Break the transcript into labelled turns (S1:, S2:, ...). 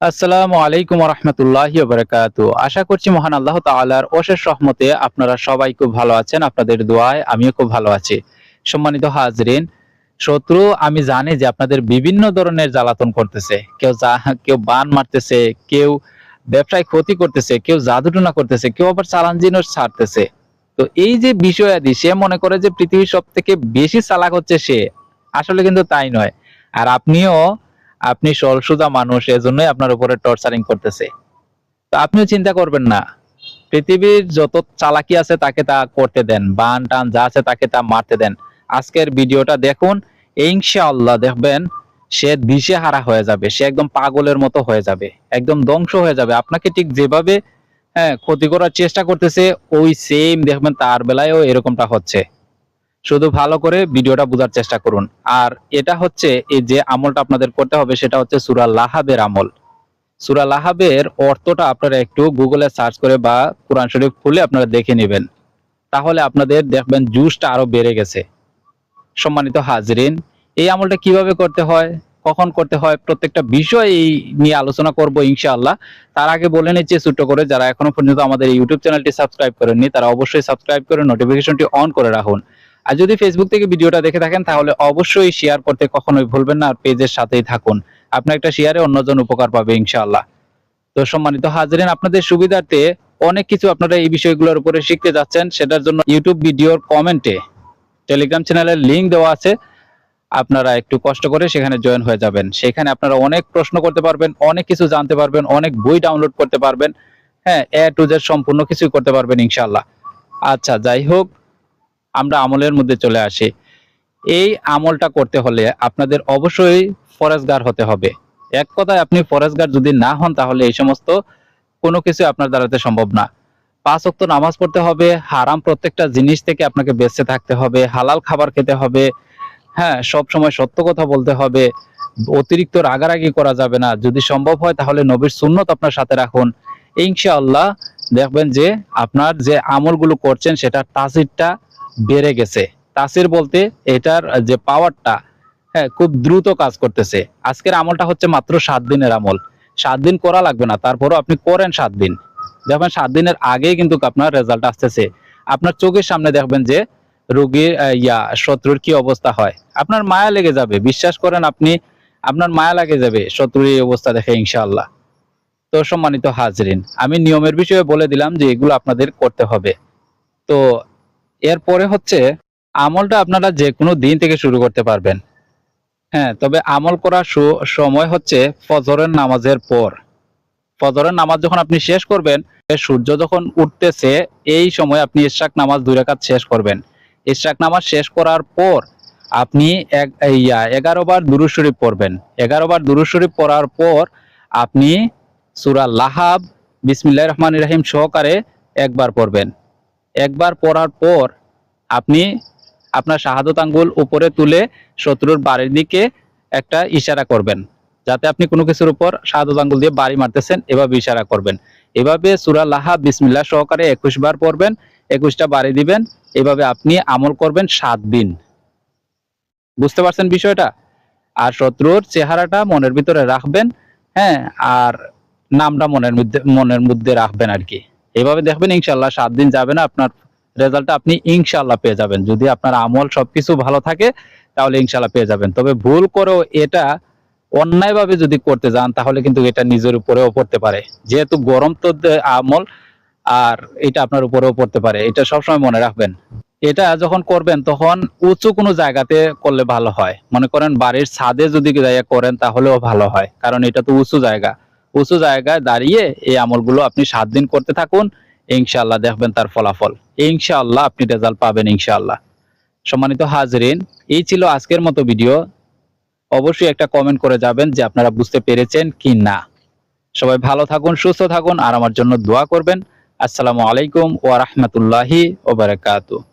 S1: আসসালামু আলাইকুম রহমতুল্লাহ বারকাত আশা করছি মহান আল্লাহ তাআলার অশেষ রহমতে আপনারা সবাই খুব ভালো আছেন, আপনাদের দোয়ায় আমিও খুব ভালো আছি। সম্মানিত হাজরিন, শত্রু, আমি জানি যে আপনাদের বিভিন্ন ধরনের জ্বালাতন করতেছে। কেউ কেউ বান মারতেছে, কেউ ব্যবসায় ক্ষতি করতেছে, কেউ জাদুটনা করতেছে, কেউ আবার চালান জিনিস ছাড়তেছে। তো এই যে বিষয়াদি, সে মনে করে যে পৃথিবীর সব থেকে বেশি চালাক হচ্ছে সে। আসলে কিন্তু তাই নয়। আর আপনিও আপনি সরসুদা মানুষ, এজন্যই আপনার উপরে টর্চারিং করতেছে। তো আপনিও চিন্তা করবেন না। পৃথিবীর যত চালাকি আছে তাকে তা করতে দেন, বান টান যা আছে তাকে তা মারতে দেন। আজকের ভিডিওটা দেখুন, ইনশাআল্লাহ দেখবেন সে দিশে হারা হয়ে যাবে, সে একদম পাগলের মতো হয়ে যাবে, একদম ধ্বংস হয়ে যাবে। আপনাকে ঠিক যেভাবে হ্যাঁ ক্ষতি করার চেষ্টা করতেছে, ওই সেম দেখবেন তার বেলায়ও এরকমটা হচ্ছে। শুধু ভালো করে ভিডিওটা বোঝার চেষ্টা করুন। আর এটা হচ্ছে এই যে আমলটা আপনাদের করতে হবে, সেটা হচ্ছে সুরা লাহাবের আমল। সুরা লাহাবের অর্থটা আপনারা একটু গুগলে সার্চ করে বা কোরআন শরীফ খুলে আপনারা দেখে নেবেন। তাহলে আপনাদের দেখবেন জুসটা আরও বেড়ে গেছে। সম্মানিত হাজরিন, এই আমলটা কীভাবে করতে হয়, কখন করতে হয়, প্রত্যেকটা বিষয় এই নিয়ে আলোচনা করব ইনশাআল্লাহ। তার আগে বলে নিচ্ছি ছোট্ট করে, যারা এখনও পর্যন্ত আমাদের ইউটিউব চ্যানেলটি সাবস্ক্রাইব করেননি, তারা অবশ্যই সাবস্ক্রাইব করে নোটিফিকেশনটি অন করে রাখুন। আর যদি ফেসবুক থেকে ভিডিওটা দেখে থাকেন, তাহলে অবশ্যই শেয়ার করতে কখনোই ভুলবেন না আর পেজের সাথেই থাকুন। আপনার একটা শেয়ারে অন্যজন উপকার পাবে, ইনশাআল্লাহ। তো সম্মানিত হাজিরিন, আপনাদের সুবিধার্থে অনেক কিছু আপনারা এই বিষয়গুলোর উপরে শিখতে যাচ্ছেন। সেটার জন্য ইউটিউব ভিডিওর কমেন্টে টেলিগ্রাম চ্যানেলের লিংক দেওয়া আছে। আপনারা একটু কষ্ট করে সেখানে জয়েন হয়ে যাবেন। সেখানে আপনারা অনেক প্রশ্ন করতে পারবেন, অনেক কিছু জানতে পারবেন, অনেক বই ডাউনলোড করতে পারবেন। হ্যাঁ এ টু জেড সম্পূর্ণ কিছুই করতে পারবেন, ইনশাআল্লাহ। আচ্ছা যাই হোক আমরা আমলের মধ্যে চলে আসি। এই আমলটা করতে হলে আপনাদের অবশ্যই ফরেজগার হতে হবে। এক কথায় আপনি ফরেজগার যদি না হন, তাহলে এই সমস্ত কোনো কিছু আপনার দ্বারাতে সম্ভব না। পাঁচ ওয়াক্ত নামাজ পড়তে হবে, হারাম প্রত্যেকটা জিনিস থেকে আপনাকে বেঁচে থাকতে হবে, হালাল খাবার খেতে হবে হ্যাঁ সব সময় সত্য কথা বলতে হবে, অতিরিক্ত রাগারাগি করা যাবে না। যদি সম্ভব হয়, তাহলে নবীর সুন্নত আপনার সাথে রাখুন। ইনশাআল্লাহ দেখবেন যে আপনার যে আমলগুলো করছেন, সেটা তাসিরটা বেড়ে গেছে। তাসির বলতে এটার যে পাওয়ারটা হ্যাঁ খুব দ্রুত কাজ করতেছে। আজকের আমলটা হচ্ছে মাত্র সাত দিনের আমল। সাত দিন করা লাগবে না, তারপরও আপনি করেন সাত দিন। দেখবেন সাত দিনের আগেই কিন্তু আপনার রেজাল্ট আসতেছে। আপনার চোখের সামনে দেখবেন যে রোগীর ইয়া, শত্রুর কি অবস্থা হয়। আপনার মায়া লেগে যাবে। বিশ্বাস করেন আপনি, আপনার মায়া লাগে যাবে শত্রুর এই অবস্থা দেখে, ইনশাআল্লাহ। তো সম্মানিত হাজরিন, আমি নিয়মের বিষয়ে বলে দিলাম যে এগুলো আপনাদের করতে হবে। তো এরপরে হচ্ছে আমলটা আপনারা যে কোনো দিন থেকে শুরু করতে পারবেন। হ্যাঁ তবে আমল করার সময় হচ্ছে ফজরের নামাজের পর। ফজরের নামাজ যখন আপনি শেষ করবেন সূর্য যখন উঠতেছে, এই সময় আপনি ইশরাক নামাজ দুই রাকাত শেষ করবেন। ইশরাক নামাজ শেষ করার পর আপনি এক, ইয়া, এগারো বার দুরুদ শরীফ পড়বেন। এগারো বার দুরুদ শরীফ পড়ার পর আপনি সূরা লাহাব বিসমিল্লাহ রহমান রাহিম সহকারে একবার পড়বেন। একবার পড়ার পর আপনি আপনার শাহাদত আঙ্গুল উপরে তুলে শত্রুর বাড়ির দিকে একটা ইশারা করবেন, যাতে আপনি কোনো কিছুর উপর শাহাদত আঙ্গুল দিয়ে বাড়ি মারতেছেন, এভাবে ইশারা করবেন। এভাবে সুরা লাহা বিসমিল্লাহ সহকারে একুশ বার পড়বেন, একুশটা বাড়ি দিবেন, এভাবে আপনি আমল করবেন সাত দিন। বুঝতে পারছেন বিষয়টা? আর শত্রুর চেহারাটা মনের ভিতরে রাখবেন হ্যাঁ আর নামটা মনের মধ্যে মনের মধ্যে রাখবেন আর কি। এভাবে দেখবেন ইনশাল্লাহ সাত দিন যাবে না, আপনার রেজাল্টটা আপনি ইনশাল্লাহ পেয়ে যাবেন। যদি আপনার আমল সবকিছু ভালো থাকে, তাহলে ইনশাল্লাহ পেয়ে যাবেন। তবে ভুল করেও এটা অন্যায়ভাবে যদি করতে যান, তাহলে কিন্তু এটা নিজের উপরেও পড়তে পারে। যেহেতু গরম তো আমল, আর এটা আপনার উপরেও পড়তে পারে। এটা সবসময় মনে রাখবেন। এটা যখন করবেন, তখন উঁচু কোনো জায়গাতে করলে ভালো হয়। মনে করেন বাড়ির ছাদে যদি করেন, তাহলেও ভালো হয়। কারণ এটা তো উঁচু জায়গা। উঁচু জায়গায় দাঁড়িয়ে এই আমলগুলো আপনি সাত দিন করতে থাকুন, ইনশাআল্লাহ দেখবেন তার ফলাফল। ইনশাআল্লাহ আপনি রেজাল্ট পাবেন, ইনশাআল্লাহ। সম্মানিত হাজরিন, এই ছিল আজকের মতো ভিডিও। অবশ্যই একটা কমেন্ট করে যাবেন যে আপনারা বুঝতে পেরেছেন কি না। সবাই ভালো থাকুন, সুস্থ থাকুন, আর আমার জন্য দোয়া করবেন। আসসালামু আলাইকুম ওয়া রাহমাতুল্লাহি ওয়া বারাকাতুহু।